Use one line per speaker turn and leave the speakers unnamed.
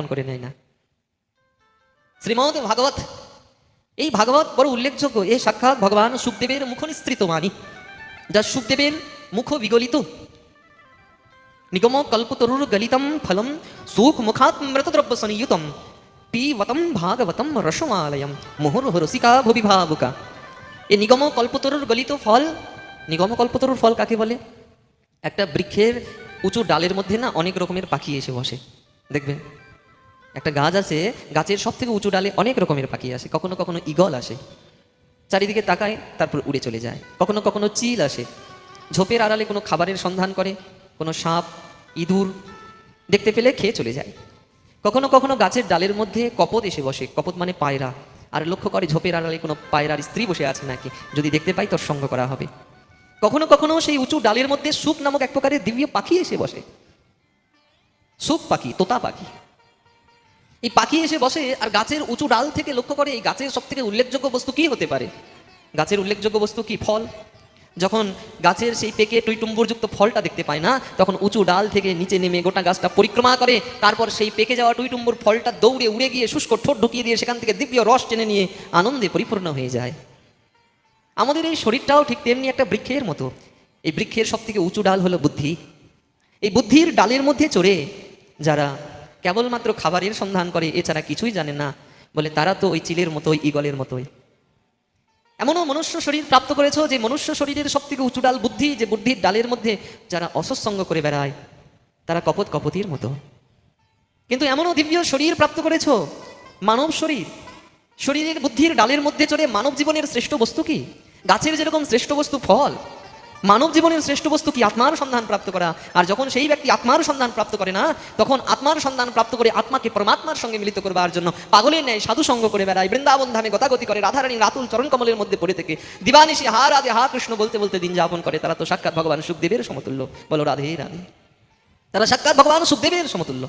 আপন করে নেয় না। শ্রীমদ ভাগবত, এই ভাগবত বড় উল্লেখযোগ্য। এ সাক্ষাৎ ভগবান সুখদেবের মুখ নিঃসৃত বাণী, যা সুখদেবের মুখ বিগলিত। নিগম কল্পতরুর গলিতম ফলম সুখ মুখাত মৃতদ্রব্য সনিয়ুতম পিবতম ভাগবতম রসমালয়ম মুহুর্হ রসিকা ভুবি ভাবুকা এ নিগম কল্পতরুর গলিত ফল, নিগম কল্পতরুর ফল কাকে বলে? একটা বৃক্ষের উঁচু ডালের মধ্যে না অনেক রকমের পাখি এসে বসে। দেখবেন একটা গাছ আছে, গাছের সব থেকে উঁচু ডালে অনেক রকমের পাখি আসে, কখনো কখনো ইগল আসে। চারিদিকে তাকায়, তারপর উড়ে চলে যায়। কখনো কখনো চিল আসে। ঝোপের আড়ালে কোনো খাবারের সন্ধান করে, কোনো সাপ, ইঁদুর দেখতে পেলে খেয়ে চলে যায়। কখনো কখনো গাছের ডালের মধ্যে কপত এসে বসে, কপত মানে পায়রা। আর লক্ষ্য করে ঝোপের আড়ালে কোনো পায়রার স্ত্রী বসে আছে নাকি, যদি দেখতে পাই তোর সঙ্গ করা হবে। কখনো কখনো সেই উঁচু ডালের মধ্যে সুখ নামক এক প্রকারের দিব্য পাখি এসে বসে। সুখ পাখি, তোতা পাখি। এই পাখি এসে বসে আর গাছের উঁচু ডাল থেকে লক্ষ্য করে এই গাছের সব থেকে উল্লেখযোগ্য বস্তু কি হতে পারে? গাছের উল্লেখযোগ্য বস্তু কি? ফল। যখন গাছের সেই পেকে টুইটুম্বুরযুক্ত ফলটা দেখতে পায় না, তখন উঁচু ডাল থেকে নিচে নেমে গোটা গাছটা পরিক্রমা করে, তারপর সেই পেকে যাওয়া টুইটুম্বুর ফলটা দৌড়ে উড়ে গিয়ে শুষ্ক ঠোঁট ঢুকিয়ে দিয়ে সেখান থেকে দিব্য রস টেনে নিয়ে আনন্দে পরিপূর্ণ হয়ে যায়। আমাদের এই শরীরটাও ঠিক তেমনি একটা বৃক্ষের মতো। এই বৃক্ষের সব থেকে উঁচু ডাল হলো বুদ্ধি। এই বুদ্ধির ডালের মধ্যে চড়ে যারা কেবলমাত্র খাবারের সন্ধান করে, এছাড়া কিছুই জানে না। বলে, তারা তো ওই চিলের মতোই ইগলের মতোই। এমনও মনুষ্য শরীর প্রাপ্ত করেছ যে, মনুষ্য শরীরের সব থেকে উঁচু ডাল বুদ্ধি, যে বুদ্ধির ডালের মধ্যে যারা অসৎসঙ্গ করে বেড়ায়, তারা কপত কপতির মতো। কিন্তু এমনও দিব্য শরীর প্রাপ্ত করেছ? মানব শরীর। শরীরের বুদ্ধির ডালের মধ্যে চড়ে মানব জীবনের শ্রেষ্ঠ বস্তু কি? গাছের যেরকম শ্রেষ্ঠ বস্তু ফল মানব জীবনের শ্রেষ্ঠ বস্তু কি আত্মার সন্ধান প্রাপ্ত করা? আর যখন সেই ব্যক্তি আত্মার সন্ধান প্রাপ্ত করে না, তখন আত্মার সন্ধান প্রাপ্ত করে আত্মাকে পরমাত্মার সঙ্গে মিলিত করবার জন্য পাগলের ন্যায় সাধু সঙ্গ করে বেড়ায়, বৃন্দাবন ধামে গতাগতি করে রাধারানী রাতুল চরণ কমলের মধ্যে পড়ে থেকে, দিবানিশি হা রাধে হা কৃষ্ণ বলতে বলতে দিন যাপন করে, তারা তো সাক্ষাৎ ভগবান সুখদেবের সমতুল্য। বলো রাধে রাধে। তারা সাক্ষাৎ ভগবান সুখদেবের সমতুল্য।